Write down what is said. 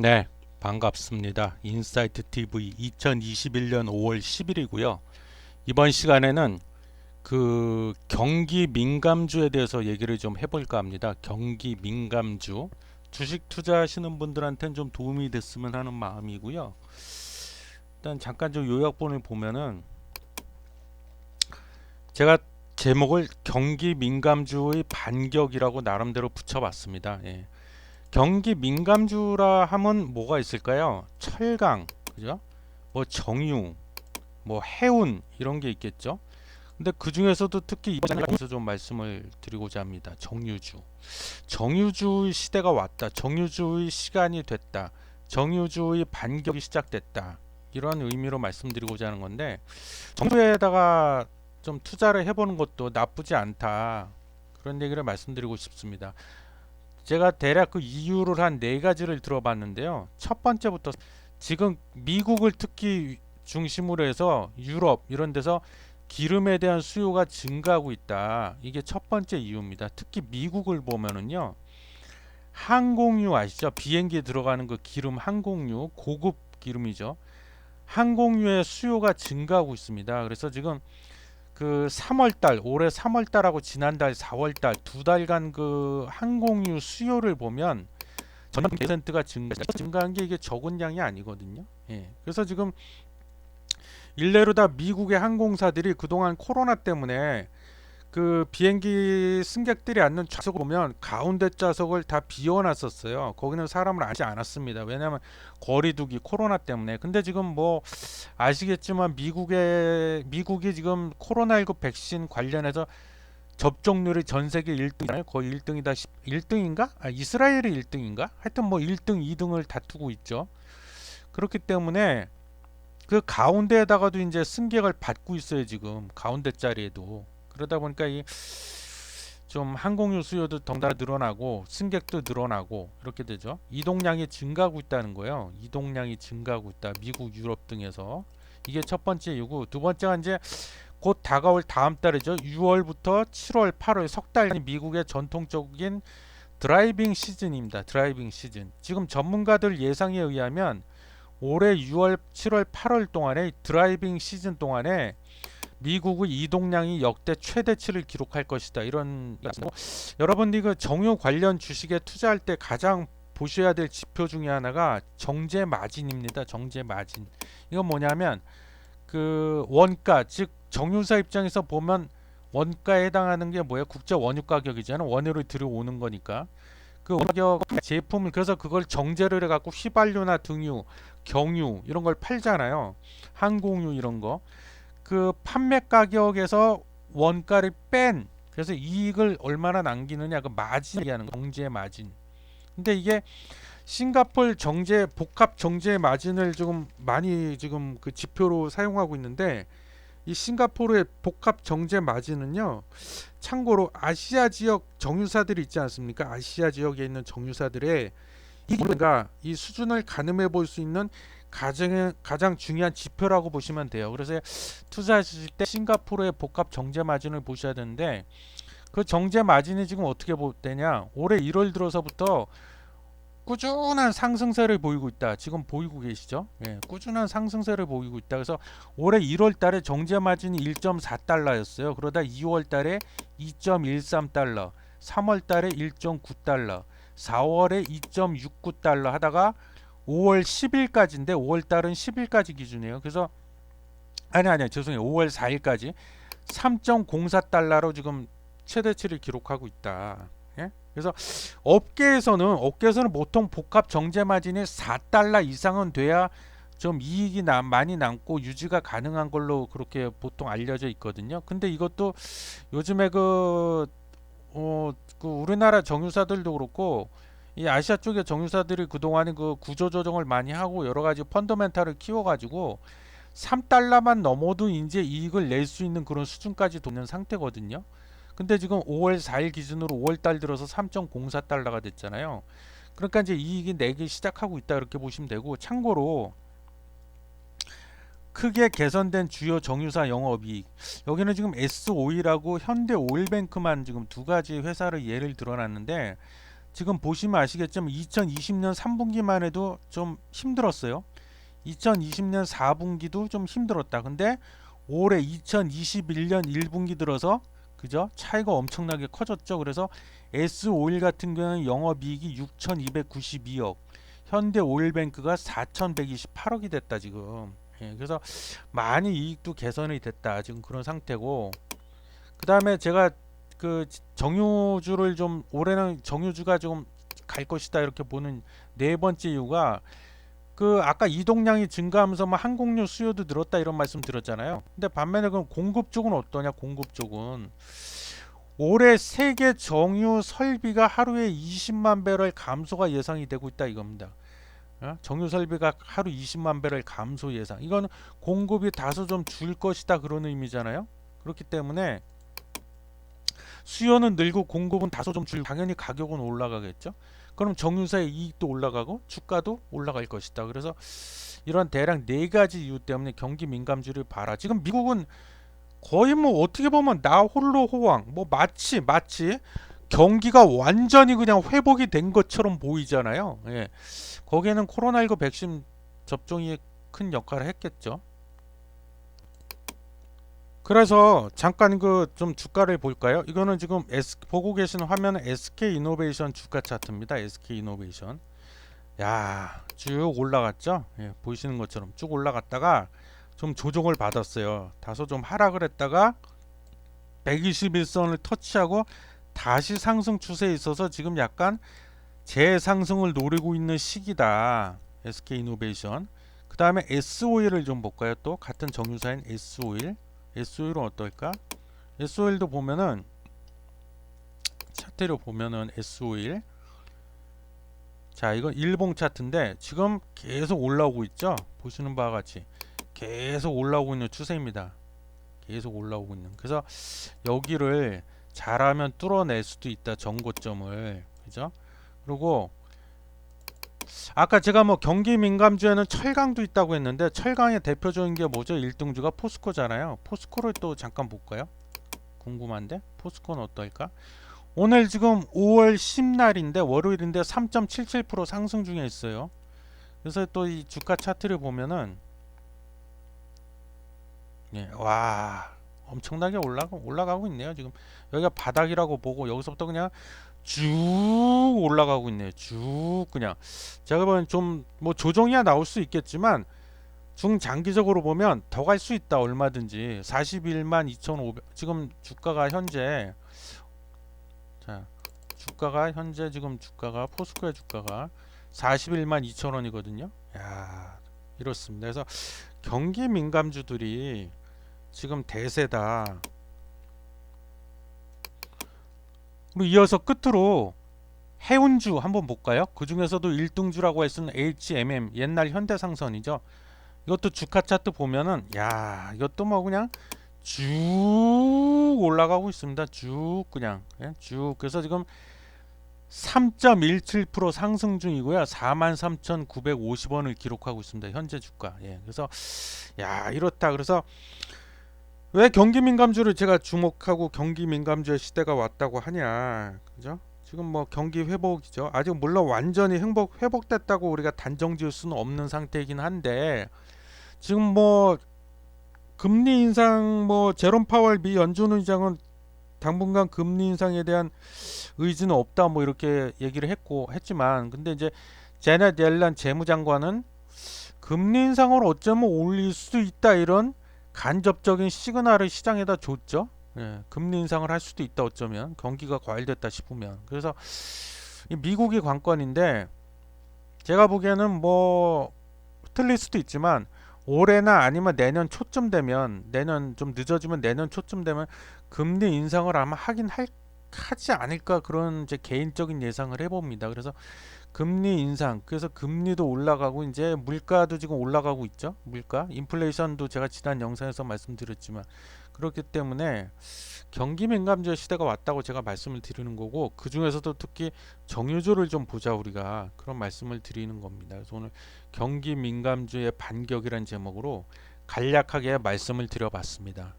네, 반갑습니다. 인사이트 TV 2021년 5월 10일이고요. 이번 시간에는 그 경기 민감주에 대해서 얘기를 좀 해볼까 합니다. 경기 민감주 주식 투자하시는 분들한테는 좀 도움이 됐으면 하는 마음이고요. 일단 잠깐 좀 요약본을 보면은 제가 제목을 경기 민감주의 반격이라고 나름대로 붙여봤습니다. 예. 경기 민감주라 하면 뭐가 있을까요? 철강, 그죠? 뭐 정유, 뭐 해운 이런 게 있겠죠. 근데 그 중에서도 특히 이번에서 좀 말씀을 드리고자 합니다. 정유주, 정유주의 시대가 왔다. 정유주의 시간이 됐다. 정유주의 반격이 시작됐다. 이런 의미로 말씀드리고자 하는 건데 정유에다가 좀 투자를 해보는 것도 나쁘지 않다. 그런 얘기를 말씀드리고 싶습니다. 제가 대략 그 이유를 한 네 가지를 들어봤는데요. 첫 번째부터 지금 미국을 특히 중심으로 해서 유럽 이런 데서 기름에 대한 수요가 증가하고 있다. 이게 첫 번째 이유입니다. 특히 미국을 보면은요. 항공유 아시죠? 비행기에 들어가는 그 기름 항공유 고급 기름이죠. 항공유의 수요가 증가하고 있습니다. 그래서 지금 그 3월달 올해 3월달하고 지난달 4월달 두 달간 그 항공유 수요를 보면 전년 퍼센트가 증가 증가한 게 이게 적은 양이 아니거든요. 예. 그래서 지금 일례로 다 미국의 항공사들이 그동안 코로나 때문에 그 비행기 승객들이 앉는 좌석을 보면 가운데 좌석을 다 비워놨었어요. 거기는 사람을 앉지 않았습니다. 왜냐하면 거리두기 코로나 때문에. 근데 지금 뭐 아시겠지만 미국의 미국이 지금 코로나19 백신 관련해서 접종률이 전 세계 1등이잖아요. 거의 1등이다. 1등인가? 아, 이스라엘이 1등인가? 하여튼 뭐 1등, 2등을 다투고 있죠. 그렇기 때문에 그 가운데에다가도 이제 승객을 받고 있어요, 지금. 가운데 자리에도. 그러다 보니까 이 좀 항공유 수요도 덩달아 늘어나고 승객도 늘어나고 이렇게 되죠. 이동량이 증가하고 있다는 거예요. 이동량이 증가하고 있다. 미국, 유럽 등에서 이게 첫 번째 이유고 두 번째가 이제 곧 다가올 다음 달이죠. 6월부터 7월, 8월 석 달이 미국의 전통적인 드라이빙 시즌입니다. 드라이빙 시즌. 지금 전문가들 예상에 의하면 올해 6월, 7월, 8월 동안에 드라이빙 시즌 동안에 미국의 이동량이 역대 최대치를 기록할 것이다. 이런 여러분들이 그 정유 관련 주식에 투자할 때 가장 보셔야 될 지표 중에 하나가 정제 마진입니다. 정제 마진. 이건 뭐냐면 그 원가 즉 정유사 입장에서 보면 원가에 해당하는 게 뭐예요? 국제 원유 가격이잖아요. 원유를 들여오는 거니까. 그 가격 제품을 그래서 그걸 정제를 해 갖고 휘발유나 등유, 경유 이런 걸 팔잖아요. 항공유 이런 거. 그 판매 가격에서 원가를 뺀 그래서 이익을 얼마나 남기느냐 그 마진 얘기하는 거 정제 마진. 근데 이게 싱가폴 정제 복합 정제 마진을 조금 많이 지금 그 지표로 사용하고 있는데 이 싱가포르의 복합 정제 마진은요. 참고로 아시아 지역 정유사들이 있지 않습니까? 아시아 지역에 있는 정유사들의 이가 이 수준을 가늠해 볼 수 있는 가장 가장 중요한 지표라고 보시면 돼요. 그래서 투자하실 때 싱가포르의 복합 정제 마진을 보셔야 되는데 그 정제 마진이 지금 어떻게 되냐? 올해 1월 들어서부터 꾸준한 상승세를 보이고 있다. 지금 보이고 계시죠? 예, 꾸준한 상승세를 보이고 있다. 그래서 올해 1월 달에 정제 마진이 1.4달러였어요. 그러다 2월 달에 2.13달러, 3월 달에 1.9달러, 4월에 2.69달러 하다가 5월 10일까지인데 5월 달은 10일까지 기준이에요. 그래서 아니 아니 죄송해요. 5월 4일까지 3.04달러로 지금 최대치를 기록하고 있다. 예? 그래서 업계에서는 업계에서는 보통 복합 정제 마진이 4달러 이상은 돼야 좀 이익이 남, 많이 남고 유지가 가능한 걸로 그렇게 보통 알려져 있거든요. 근데 이것도 요즘에 그, 어, 그 우리나라 정유사들도 그렇고 이 아시아 쪽의 정유사들이 그동안에 그 구조 조정을 많이 하고 여러 가지 펀더멘탈을 키워 가지고 3달러만 넘어도 이제 이익을 낼 수 있는 그런 수준까지 도는 상태거든요. 근데 지금 5월 4일 기준으로 5월 달 들어서 3.04달러가 됐잖아요. 그러니까 이제 이익이 내기 시작하고 있다 이렇게 보시면 되고 참고로 크게 개선된 주요 정유사 영업이익 여기는 지금 S 오일하고 현대 오일뱅크만 지금 두 가지 회사를 예를 들어놨는데 지금 보시면 아시겠지만 2020년 3분기만 해도 좀 힘들었어요. 2020년 4분기도 좀 힘들었다. 근데 올해 2021년 1분기 들어서 그죠? 차이가 엄청나게 커졌죠. 그래서 S51 같은 경우는 영업이익이 6,292억, 현대 오일뱅크가 4,128억이 됐다 지금. 예, 그래서 많이 이익도 개선이 됐다 지금 그런 상태고. 그 다음에 제가 그 정유주를 좀 올해는 정유주가 좀 갈 것이다 이렇게 보는 네 번째 이유가 그 아까 이동량이 증가하면서 뭐 항공유 수요도 늘었다 이런 말씀 드렸잖아요. 근데 반면에 그럼 공급 쪽은 어떠냐? 공급 쪽은 올해 세계 정유 설비가 하루에 20만 배럴 감소가 예상이 되고 있다 이겁니다. 어? 정유 설비가 하루 20만 배럴 감소 예상. 이건 공급이 다소 좀 줄 것이다 그런 의미잖아요. 그렇기 때문에 수요는 늘고 공급은 다소 좀 줄. 당연히 가격은 올라가겠죠. 그럼 정유사의 이익도 올라가고 주가도 올라갈 것이다. 그래서 이런 대략 네 가지 이유 때문에 경기 민감주를 봐라. 지금 미국은 거의 뭐 어떻게 보면 나 홀로 호황. 뭐 마치 마치 경기가 완전히 그냥 회복이 된 것처럼 보이잖아요. 예. 거기에는 코로나19 백신 접종이 큰 역할을 했겠죠. 그래서 잠깐 그 좀 주가를 볼까요? 이거는 지금 S, 보고 계신 화면은 SK 이노베이션 주가 차트입니다. SK 이노베이션. 야, 쭉 올라갔죠? 예, 보이시는 것처럼 쭉 올라갔다가 좀 조정을 받았어요. 다소 좀 하락을 했다가 121선을 터치하고 다시 상승 추세에 있어서 지금 약간 재상승을 노리고 있는 시기다. SK 이노베이션. 그 다음에 S51을 좀 볼까요? 또 같은 정유사인 S51. S51은 어떨까? S51도 보면은 차트로 보면은 S51 자 이건 일봉 차트인데 지금 계속 올라오고 있죠? 보시는 바와 같이. 계속 올라오고 있는 추세입니다. 계속 올라오고 있는. 그래서 여기를 잘하면 뚫어낼 수도 있다 정고점을. 그죠? 그리고 아까 제가 뭐 경기 민감주에는 철강도 있다고 했는데 철강의 대표적인 게 뭐죠? 1등주가 포스코잖아요. 포스코를 또 잠깐 볼까요? 궁금한데 포스코는 어떨까? 오늘 지금 5월 10날인데 월요일인데 3.77% 상승 중에 있어요. 그래서 또 이 주가 차트를 보면은 예, 와 엄청나게 올라가 올라가고 있네요. 지금 여기가 바닥이라고 보고 여기서부터 그냥 쭉 올라가고 있네요. 쭉 그냥 제가 보면 좀뭐 조정이야 나올 수 있겠지만 중장기적으로 보면 더 갈 수 있다 얼마든지 41만 2,500 지금 주가가 현재 자 주가가 현재 지금 주가가 포스코의 주가가 41만 2천 원이거든요. 야 이렇습니다. 그래서 경기 민감주들이 지금 대세다. 그리고 이어서 끝으로 해운주 한번 볼까요? 그 중에서도 1등주라고 했으면 HMM 옛날 현대상선이죠. 이것도 주가 차트 보면은 야 이것도 뭐 그냥 쭉 올라가고 있습니다. 쭉 그냥 예? 쭉 그래서 지금 3.17% 상승 중이고요. 43,950원을 기록하고 있습니다. 현재 주가. 예. 그래서 야, 이렇다. 그래서 왜 경기 민감주를 제가 주목하고 경기 민감주의 시대가 왔다고 하냐. 그죠? 지금 뭐 경기 회복이죠. 아직 물론 완전히 행복 회복됐다고 우리가 단정 지을 수는 없는 상태이긴 한데 지금 뭐 금리 인상 뭐 제롬 파월 미 연준 의장은 당분간 금리 인상에 대한 의지는 없다 뭐 이렇게 얘기를 했고 했지만 근데 이제 제넷 옐런 재무장관은 금리 인상을 어쩌면 올릴 수도 있다 이런 간접적인 시그널을 시장에다 줬죠. 예, 금리 인상을 할 수도 있다 어쩌면 경기가 과열됐다 싶으면 그래서 이 미국이 관건인데 제가 보기에는 뭐 틀릴 수도 있지만 올해나 아니면 내년 초쯤 되면 내년 좀 늦어지면 내년 초쯤 되면 금리 인상을 아마 하긴 할 하지 않을까 그런 제 개인적인 예상을 해봅니다. 그래서 금리 인상 그래서 금리도 올라가고 이제 물가도 지금 올라가고 있죠. 물가 인플레이션도 제가 지난 영상에서 말씀드렸지만 그렇기 때문에 경기 민감주의 시대가 왔다고 제가 말씀을 드리는 거고 그 중에서도 특히 정유주를 좀 보자 우리가 그런 말씀을 드리는 겁니다. 그래서 오늘 경기 민감주의 반격이란 제목으로 간략하게 말씀을 드려봤습니다.